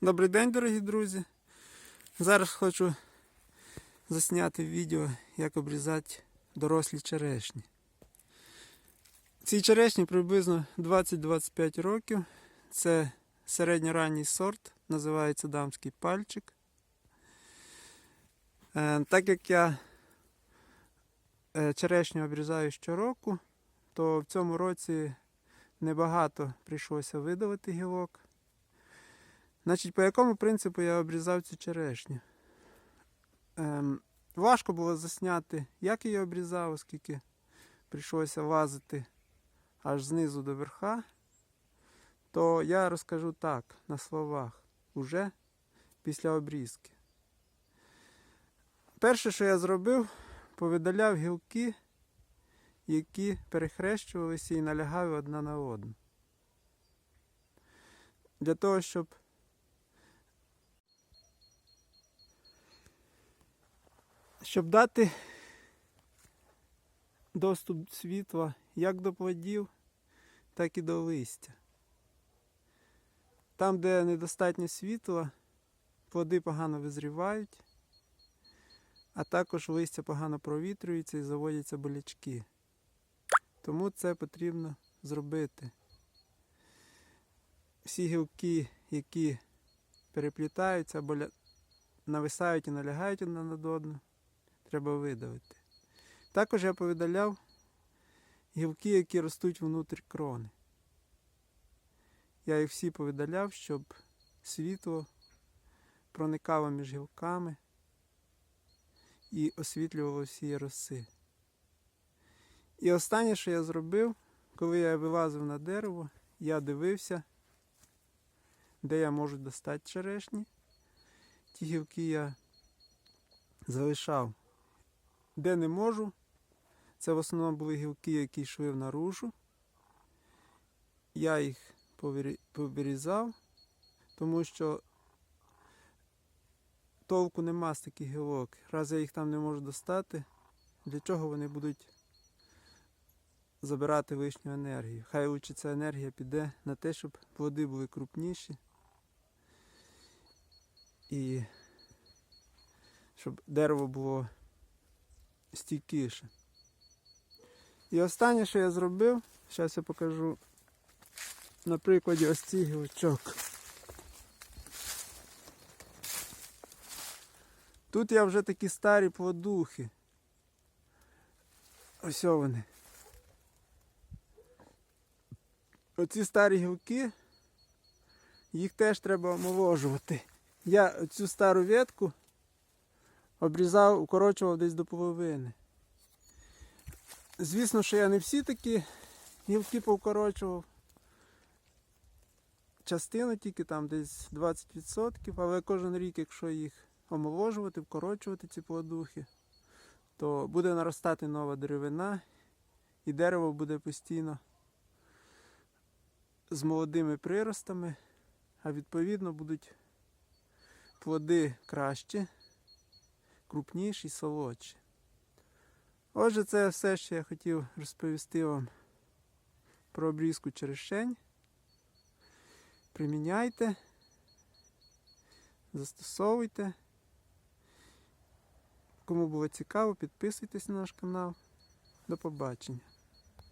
Добрий день, дорогі друзі. Зараз хочу засняти відео, як обрізати дорослі черешні. Цій черешні приблизно 20-25 років. Це середньоранній сорт, називається дамський пальчик. Е, Так як я е, черешню обрізаю щороку, то в цьому році небагато прийшлося видавати гілок. Значить, по якому принципу я обрізав цю черешню? Ем, важко було засняти, як її обрізав, оскільки прийшлося лазити аж знизу до верха. То я розкажу так, на словах, уже після обрізки. Перше, що я зробив, повидаляв гілки, які перехрещувалися і налягали одна на одну. Для того, щоб щоб дати доступ світла як до плодів, так і до листя. Там, де недостатньо світла, плоди погано визрівають, а також листя погано провітрюється і заводяться болячки. Тому це потрібно зробити. Всі гілки, які переплітаються або нависають і налягають одна над одну, треба видавити. Також я повидаляв гілки, які ростуть внутрі крони. Я їх всі повидаляв, щоб світло проникало між гілками і освітлювало всі роси. І останнє, що я зробив, коли я вилазив на дерево, я дивився, де я можу достати черешні. Ті гілки я залишав де не можу. Це в основному були гілки, які йшли наружу. Я їх повирізав, тому що толку нема з таких гілок. Раз я їх там не можу достати, для чого вони будуть забирати лишню енергію? Хай лучше ця енергія піде на те, щоб плоди були крупніші. І щоб дерево було стійкіше. І останнє, що я зробив, зараз я покажу на прикладі ось цих гілочок. Тут я вже такі старі плодухи. Ось вони. Оці старі гілки, їх теж треба омоложувати. Я цю стару ветку обрізав, укорочував десь до половини. Звісно, що я не всі такі гілки повкорочував. Частину тільки там десь 20%, але кожен рік, якщо їх омоложувати, вкорочувати ці плодухи, то буде наростати нова деревина і дерево буде постійно з молодими приростами, а відповідно будуть плоди кращі крупніші, солодші. Отже, це все, що я хотів розповісти вам про обрізку черешень. Приміняйте, застосовуйте. Кому було цікаво, підписуйтесь на наш канал. До побачення.